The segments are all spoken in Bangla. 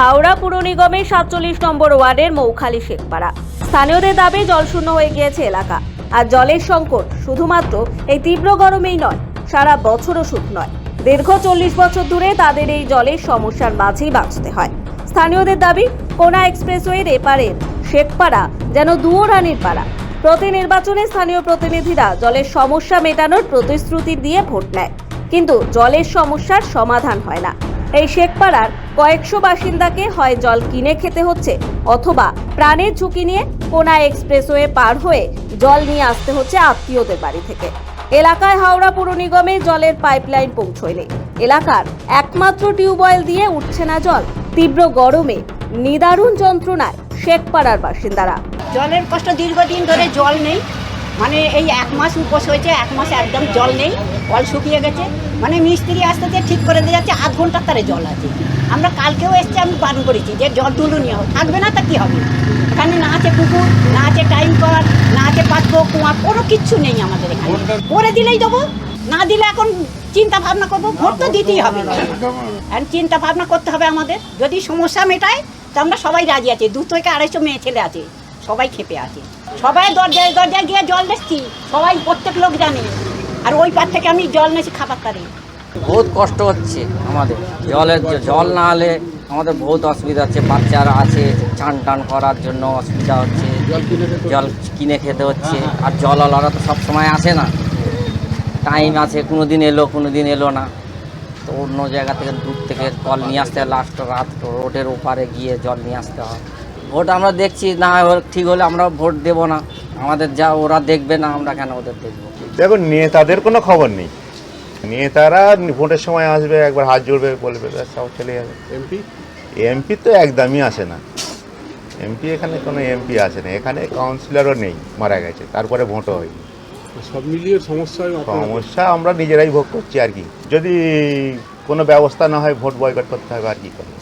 হাওড়া পুর নিগমের সাতচল্লিশ নম্বর ওয়ার্ডের মৌখালি শেখপাড়া। স্থানীয়দের দাবি জলশূন্য হয়ে গিয়েছে এলাকা। আর জলের সংকট শুধুমাত্র এই তীব্র গরমেই নয়, সারা বছরও সুখ নয়। দীর্ঘ চল্লিশ বছর ধরে তাদের এই জলের সমস্যার মাঝেই বাঁচতে হয়। স্থানীয়দের দাবি, কোনা এক্সপ্রেসওয়ের এপারের শেখপাড়া যেন দুয়োরানির পাড়া। প্রতি নির্বাচনে স্থানীয় প্রতিনিধিরা জলের সমস্যা মেটানোর প্রতিশ্রুতি দিয়ে ভোট নেয়। কিন্তু জলের সমস্যার সমাধান হয় না। এই শেখপাড়ার কয়েকশো বাসিন্দাকে হয় জল কিনে খেতে হচ্ছে, অথবা প্রাণের ঝুঁকি নিয়ে কোনা এক্সপ্রেসওয়ে পার হয়ে জল নিয়ে আসতে হচ্ছে আত্মীয়দের বাড়ি থেকে। এলাকায় হাওড়া পুর নিগমে জলের পাইপলাইন পৌঁছয়নি। এলাকার একমাত্র টিউবওয়েল দিয়ে উঠছে না জল। তীব্র গরমে নিদারুণ যন্ত্রণায় শেখপাড়ার বাসিন্দারা। জলের কষ্ট দীর্ঘদিন ধরে জল নেই। মানে এই এক মাস উপোস হয়েছে, এক মাসে একদম জল নেই কল শুকিয়ে গেছে। মানে মিস্ত্রি আসতে যে ঠিক করে দিয়ে যাচ্ছে, আধ ঘণ্টার তারে জল আছে। আমরা কালকেও এসছি, আমি বারণ করেছি যে জল তুলুনি থাকবে না তা কী হবে? এখানে না আছে পুকুর, না আছে টাইম কল না আছে পাত্র কুয়া, কোনো কিচ্ছু নেই আমাদের এখানে। করে দিলেই দেবো, না দিলে এখন চিন্তা ভাবনা করব, ভোট তো দিতেই হবে। এখন চিন্তা ভাবনা করতে হবে আমাদের। যদি সমস্যা মেটায়, তো আমরা সবাই রাজি আছি। দু থেকে আড়াইশো মেয়ে ছেলে আছে। সবাই খেপে আছে সবাই দরজায় দরজায় গিয়ে জল দিচ্ছি সবাই প্রত্যেক লোক জানে। আর ওই পার থেকে আমি জল নিয়েছি খাবার তারে বহুত কষ্ট হচ্ছে আমাদের। জলের জল না হলে আমাদের বহুত অসুবিধা হচ্ছে। বাচ্চারা আছে চান টান করার জন্য অসুবিধা হচ্ছে। জল কিনে খেতে হচ্ছে। আর জল জলওয়ালারা তো সব সময় আসে না। টাইম আছে কোনো দিন এলো কোনো দিন এলো না। তো অন্য জায়গা থেকে দূর থেকে কল নিয়ে আসতে হয়। লাস্ট রাত রোডের ওপারে গিয়ে জল নিয়ে আসতে হয়। ভোট আমরা দেখছি না ঠিক হলে আমরা ভোট দেব না। আমাদের যা ওরা দেখবে না আমরা কেন ওদের দেখব? দেখুন নেতাদের কোনো খবর নেই। নেতারা ভোটের সময় আসবে একবার হাত জুড়বে বলবে ব্যাস সব চলে যাবে। এমপি? এমপি তো একদমই আসে না। এমপি এখানে কোনো এমপি আসে না। এখানে কাউন্সিলরও নেই মারা গেছে তারপরে ভোটও হয়নি। সব মিলিয়ে সমস্যা সমস্যা আমরা নিজেরাই ভোগ করছি আর কি। যদি কোনো ব্যবস্থা না হয় ভোট বয়কট করতে হবে আর কি করব?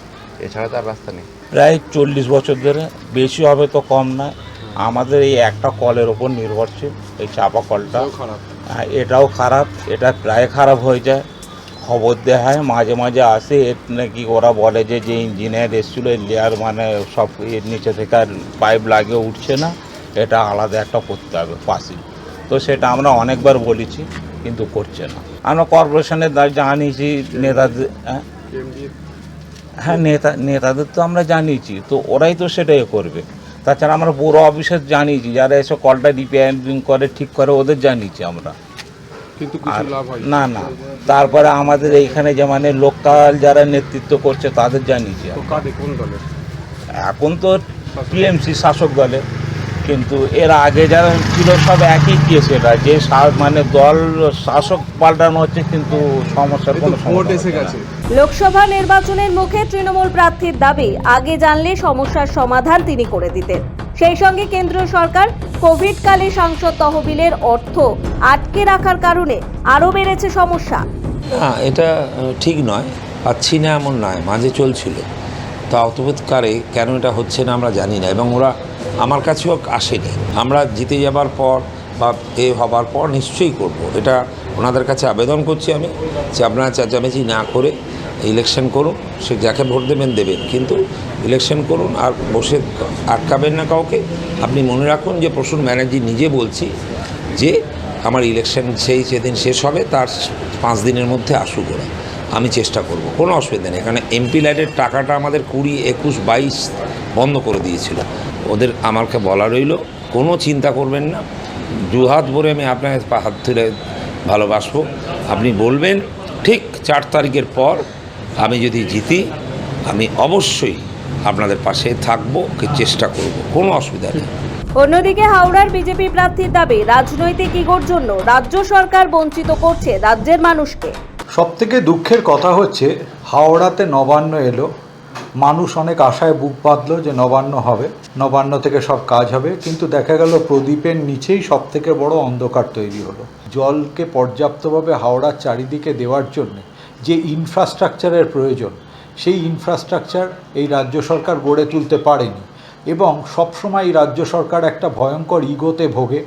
এছাড়া তার রাস্তা নেই। প্রায় চল্লিশ বছর ধরে বেশি হবে তো কম না। আমাদের এই একটা কলের ওপর নির্ভরশীল এই চাপা কলটা। এটাও খারাপ। হ্যাঁ, এটাও খারাপ এটা প্রায় খারাপ হয়ে যায়। খবর দেওয়া হয় মাঝে মাঝে আসে এর নাকি ওরা বলে যে যে ইঞ্জিনিয়ার এসেছিল লেয়ার মানে সব এর নিচে থেকে আর পাইপ লাগিয়ে উঠছে না। এটা আলাদা একটা করতে হবে পাশে তো সেটা আমরা অনেকবার বলেছি কিন্তু করছে না। আমরা কর্পোরেশনের দ্বারা জানিয়েছি নেতাদের হ্যাঁ নেতা নেতাদের তো আমরা জানিয়েছি তো ওরাই তো সেটাই করবে। তাছাড়া আমরা বড় অফিসার জানিয়েছি যারা এসে কলটা রিপেয়ারিং করে ঠিক করে ওদের জানিয়েছি আমরা। কিন্তু না না তারপরে আমাদের এইখানে যে মানে লোকাল যারা নেতৃত্ব করছে তাদের জানিয়েছি এখন তো টিএমসি শাসক দলে কিন্তু এর আগে যারা ছিল সব একই কেস এটা যে মানে দল শাসক পাল্টানো হচ্ছে কিন্তু সমস্যার কোনো সমাধান এসে গেছে। লোকসভা নির্বাচনের মুখে তৃণমূল প্রার্থীর দাবি, আগে জানলে সমস্যার সমাধান তিনি করে দিতেন। সেই সঙ্গে কেন্দ্রীয় সরকার কোভিডকালে সাংসদ তহবিলের অর্থ আটকে রাখার কারণে আরও বেড়েছে সমস্যা। না এটা ঠিক নয়। পাচ্ছি না এমন নয়, মাঝে চলছিল। তো অতপৎকারে কেন এটা হচ্ছে না আমরা জানি না এবং ওরা আমার কাছেও আসেনি। আমরা জিতে যাবার পর বা এ হবার পর নিশ্চয়ই করব। এটা ওনাদের কাছে আবেদন করছি আমি যে আপনারা চেঁচামেচি না করে ইলেকশন করুন, সে যাকে ভোট দেবেন দেবেন। কিন্তু ইলেকশন করুন আর বসে আটকাবেন না কাউকে। আপনি মনে রাখুন যে প্রসূন ব্যানার্জি নিজে বলছি যে আমার ইলেকশন সেই যেদিন শেষ হবে, তার পাঁচ দিনের মধ্যে আসুক ওরা। আমি চেষ্টা করব, কোনো অসুবিধা নেই। এখানে এমপি লাইটের টাকাটা আমাদের কুড়ি, একুশ, বাইশ বন্ধ করে দিয়েছিল। ওদের আমাকে বলা রইল, কোনো চিন্তা করবেন না। দুহাত ভরে আমি আপনাকে হাত ধরে ভালোবাসবো। আপনি বলবেন ঠিক চার তারিখের পর আমি যদি জিতি আমি অবশ্যই আপনাদের পাশে থাকব কি চেষ্টা করব কোনো অসুবিধা নেই। অন্যদিকে হাওড়ার বিজেপি প্রার্থীর দাবি রাজনৈতিক ইগোর জন্য রাজ্য সরকার বঞ্চিত করছে রাজ্যের মানুষকে। সব থেকে দুঃখের কথা হচ্ছে হাওড়াতে নবান্ন এলো মানুষ অনেক আশায় বুক বাঁধলো যে নবান্ন হবে, নবান্ন থেকে সব কাজ হবে, কিন্তু দেখা গেল প্রদীপের নিচেই সব থেকে বড় অন্ধকার তৈরি হলো। জলকে পর্যাপ্তভাবে হাওড়ার চারিদিকে দেওয়ার জন্য যে ইনফ্রাস্ট্রাকচারের প্রয়োজন, সেই ইনফ্রাস্ট্রাকচার এই রাজ্য সরকার গড়ে তুলতে পারেনি এবং সবসময় এই রাজ্য সরকার একটা ভয়ঙ্কর ইগোতে ভোগে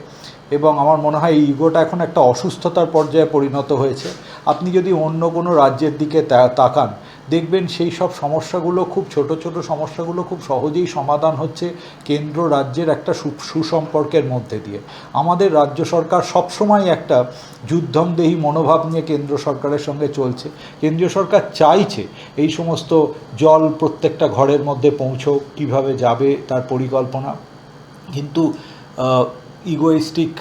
এবং আমার মনে হয় এই ইগোটা এখন একটা অসুস্থতার পর্যায়ে পরিণত হয়েছে। আপনি যদি অন্য কোনো রাজ্যের দিকে তাকান দেখবেন সেই সব সমস্যাগুলো খুব ছোট ছোট সমস্যাগুলো খুব সহজেই সমাধান হচ্ছে কেন্দ্র রাজ্যের একটা সুসম্পর্কের মধ্যে দিয়ে। আমাদের রাজ্য সরকার সবসময় একটা যুদ্ধংদেহী মনোভাব নিয়ে কেন্দ্র সরকারের সঙ্গে চলছে। কেন্দ্রীয় সরকার চাইছে এই সমস্ত জল প্রত্যেকটা ঘরের মধ্যে পৌঁছো কীভাবে যাবে তার পরিকল্পনা। কিন্তু ইগোয়েস্টিক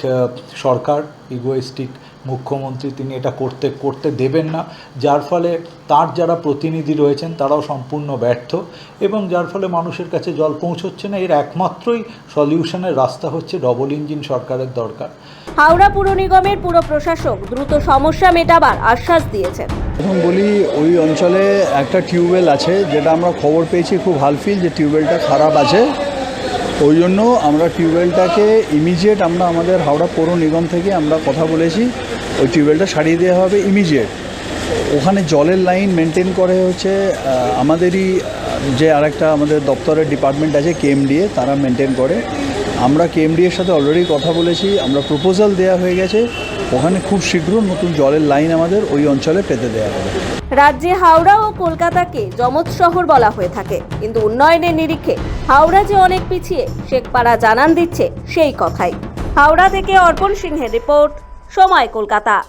সরকার ইগোয়েস্টিক মুখ্যমন্ত্রী তিনি এটা করতে করতে দেবেন না। যার ফলে তার যারা প্রতিনিধি রয়েছেন তারাও সম্পূর্ণ ব্যর্থ এবং যার ফলে মানুষের কাছে জল পৌঁছচ্ছে না। এর একমাত্রই সলিউশনের রাস্তা হচ্ছে ডবল ইঞ্জিন সরকারের দরকার। হাওড়া পুর নিগমের পুর প্রশাসক দ্রুত সমস্যা মেটাবার আশ্বাস দিয়েছেন। এখন বলি ওই অঞ্চলে একটা টিউবওয়েল আছে যেটা আমরা খবর পেয়েছি খুব হালফিল যে টিউবওয়েলটা খারাপ আছে। ওই জন্য আমরা টিউবওয়েলটাকে ইমিডিয়েট আমরা আমাদের হাওড়া পৌর নিগম থেকে আমরা কথা বলেছি। ওই টিউবওয়েলটা সারিয়ে দেওয়া হবে ইমিডিয়েট ওখানে জলের লাইন মেনটেন করে হচ্ছে আমাদেরই যে আরেকটা আমাদের দপ্তরের ডিপার্টমেন্ট আছে কেএমডিএ তারা মেনটেন করে। আমরা কেএমডি এর সাথে অলরেডি কথা বলেছি, আমরা প্রপোজাল দেওয়া হয়ে গেছে। ওখানে খুব শীঘ্র নতুন জলের লাইন আমাদের ওই অঞ্চলে পেতে দেওয়া হবে। রাজ্যে হাওড়া ও কলকাতাকে যমজ শহর বলা হয়ে থাকে। কিন্তু উন্নয়নের নিরিখে হাওড়া যে অনেক পিছিয়ে, শেখপাড়া জানান দিচ্ছে সেই কথাই। হাওড়া থেকে অর্পণ সিংহের রিপোর্ট, সময় কলকাতা।